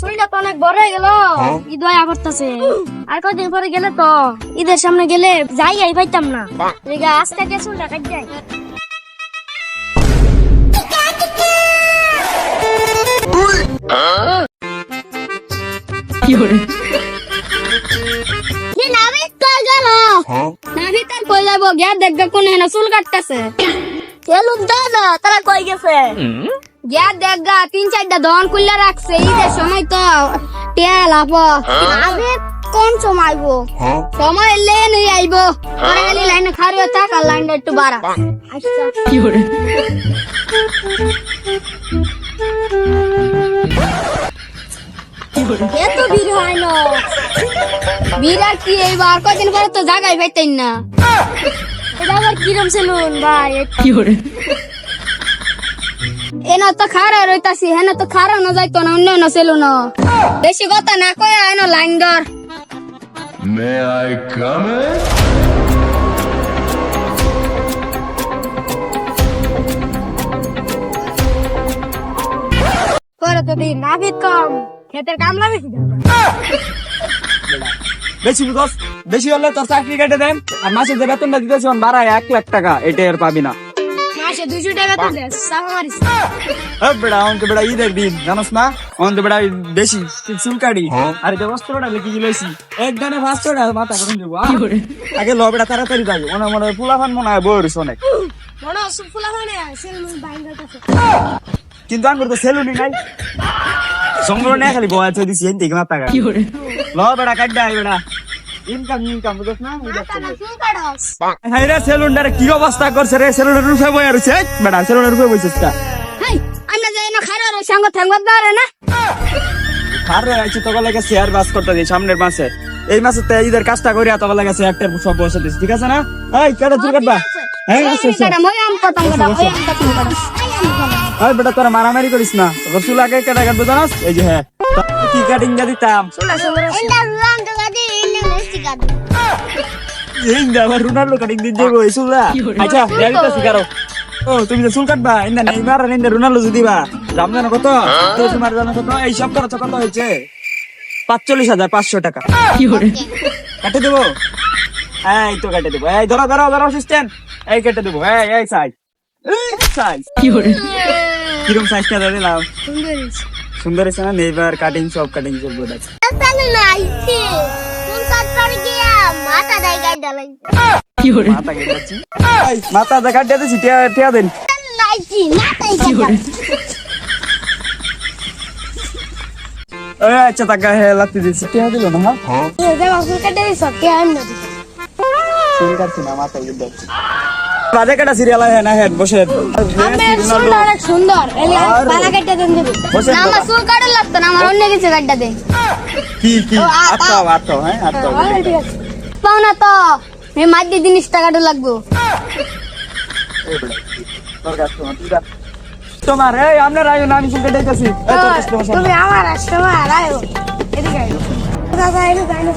শরীরটা তো অনেক বড় হয়ে গেল। ঈদ দয়া করতেছে। আর কদিন পরে গেলে তো ঈদের সামনে গেলে যাই আই পাইতাম না। আজকে কে চুলটা কাট যাব? গিয়া দেখবে কোন চুল কাটতেছে। দাদা তারা কই গেছে? গিয়া দেখগা তিন চারটা দন খুললে রাখছে ঈদের সময় তো তেল আপ আগে কোন সময় আইবো? সময় এলে নিয়ে আইবো। পরে খালি লাইনে খারি থাক আর লাইনটা একটু বাড়া। আচ্ছা। এত ভিড় হয় না। ভিড় আর কি এইবার কদিন পরে তো জায়গায় পাইতেন না। এটা আবার কিরম সেলুন ভাই? এনা তো খারা রইতাছি হেনা তো খারা না যাইতো না অন্য না সেলুন বেশি কথা না কয় এনা লাইন ধর May I come in? করে তো দিন না ভিত কম ক্ষেতের কামলা বেশি বেশি বুঝস বেশি হলে তোর চাকরি কেটে দেন আর মাসে যে বেতনটা দিতেছি বাড়া এক লাখ টাকা এটা আর পাবি না। মাসে দুশো টাকা তো দেস সাফা মারিস এ বেড়া অন্ত বেড়া ঈদের দিন জানোস না? অন্ত বেড়া বেশি চুল কাটি আর এটা বস্ত্রটা লিখে দিলেছি এক ডানে পাঁচশোটা মাথা কখন দেবো? আগে ল বেড়া তাড়াতাড়ি যাব মনে মনে ফুলাফান মনে হয় বয়স অনেক। মনে হয় কাছে। কিন্তু আমি তো সেলুনি নাই। সংগ্রহ নেই খালি বয়া দিছি এন থেকে মাথা ল বেড়া কাট বেড়া। ইনকাম ইনকাম বুঝছ না হাই রে সেলুনটারে কি অবস্থা করছে রে? সেলুনের রূপে বয়া রয়েছে। বেড়া সেলুনের রূপে বইছিস তা হাই আমরা যাই না খারাপ সঙ্গ থাঙ্গ ধরে না? আর আছি তো লাগে শেয়ার বাস করতে দিই সামনের মাসে। এই মাসে তো ঈদের কাজটা করি তো লাগে একটা সব বসে দিস ঠিক আছে না? এই কেটে চুল কাটবা। হ্যাঁ আছে বেটা তোরা মারামারি করিস না। রসুল আগে কেটে কাটবো জানাস? এই যে হ্যাঁ। কি কাটিং যা দিতাম? তো দিন আচ্ছা জানি শিকারো। ও তুমি যে চুল কাটবা ইন্দা নেইমার আর ইন্দা রোনাল্ডো যদি বা দাম জানো কত? তো তোমার জানো কত? এই সব খরচ কত হয়েছে? পাঁচচল্লিশ হাজার পাঁচশো টাকা। কেটে দেবো? এই তো কেটে দেবো। এই ধরো ধরো ধরো অ্যাসিস্ট্যান্ট এই কেটে দেবো। এই এই সাইজ সাইজ কিরম সাইজটা ধরে দিলাম সুন্দর না? নেইবার কাটিং সব কাটিং সব আছে। মাথা দাই গাই ডালাই মাথা কেটে মাথা দেখা দিয়ে টিয়া টিয়া দেন। লাইছি মাথাই গাই এই, আচ্ছা টাকা হে লাগতে দিছি টিয়া দিল না হ্যাঁ এ দেবা ফুল কাটে দিছ কে আইন না চুল কাটছি না মাথা কেটে যাচ্ছি বাজে কাটা সিরিয়াল হ্যাঁ না হ্যাঁ বসে আমার অনেক সুন্দর বালা কাটতে দেন দেবে না আমার চুল কাটে লাগতো না আমার অন্য কিছু কাটতে দেন কি কি? ও, আ- আচ্ছা আচ্ছা হ্যাঁ আচ্ছা পাও না তো। আমি মাঝে জিনিস টাকাটা লাগবো। তোমার এই আয়ো আমি। তুমি আমার কাস্টমার আয়ো এদিকে আয়ো। দাদা এলো এলো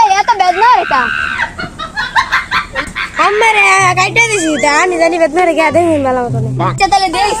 এই এত বেদনা এটা। আমার দিছি তা আমি জানি বেদনা রে গা দেখিন ভালো মতো আচ্ছা তাহলে দেখিস